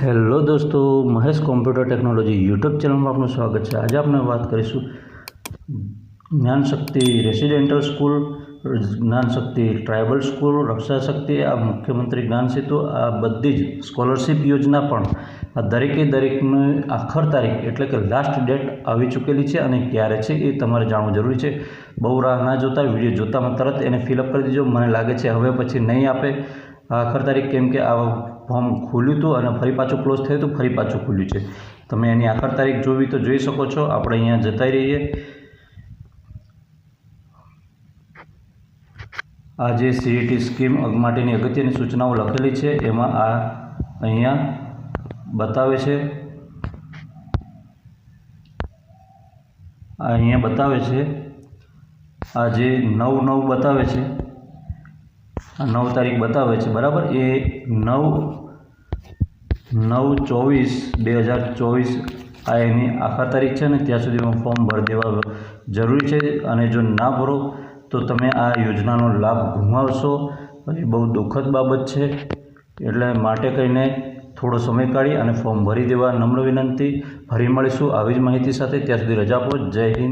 Hello દોસ્તો, Mahesh computer technology YouTube ચેનલમાં આપનું સ્વાગત છે. આજે આપણે વાત કરીશું Gyanshakti residential school, Gyanshakti tribal school Raksha Shakti આ મુખ્યમંત્રી જ્ઞાન સેતુ, આ બધી જ સ્કોલરશિપ યોજના પણ આ દરેકે દરેકની આખર તારીખ એટલે કે લાસ્ટ ડેટ આવી ચૂકેલી છે અને ક્યારે છે એ તમારે જાણવું જરૂરી છે. બહુ રાહ ના જોતા, વીડિયો જોતામાં તરત એને ફિલઅપ કરી દેજો. મને લાગે છે હવે પછી નહીં આપે. આખર તારીખ કેમ કે આ ફોર્મ ખુલ્યું હતું અને ફરી પાછું ક્લોઝ થયું હતું, ફરી પાછું ખુલ્યું છે. તમે એની આખર તારીખ જોવી તો જોઈ શકો છો. આપણે અહીંયા જતા રહીએ. આ જે સીઈટી સ્કીમ માટેની અગત્યની સૂચનાઓ લખેલી છે. એમાં આ અહીંયા બતાવે છે. આ અહીંયા બતાવે છે. આ જે નવ નવ બતાવે છે. નવ તારીખ બતાવે છે, બરાબર? એ નવ નવ ચોવીસ બે હજાર ચોવીસ આ એની આખર તારીખ છે ને, ત્યાં સુધીમાં ફોર્મ ભરી દેવા જરૂરી છે અને જો ના ભરો તો તમે આ યોજનાનો લાભ ગુમાવશો. એ બહુ દુઃખદ બાબત છે, એટલે માટે કહીને થોડો સમય કાઢી અને ફોર્મ ભરી દેવા નમ્ર વિનંતી. ફરી મળીશું આવી જ માહિતી સાથે. ત્યાં સુધી રજા આપો. જય હિન્દ.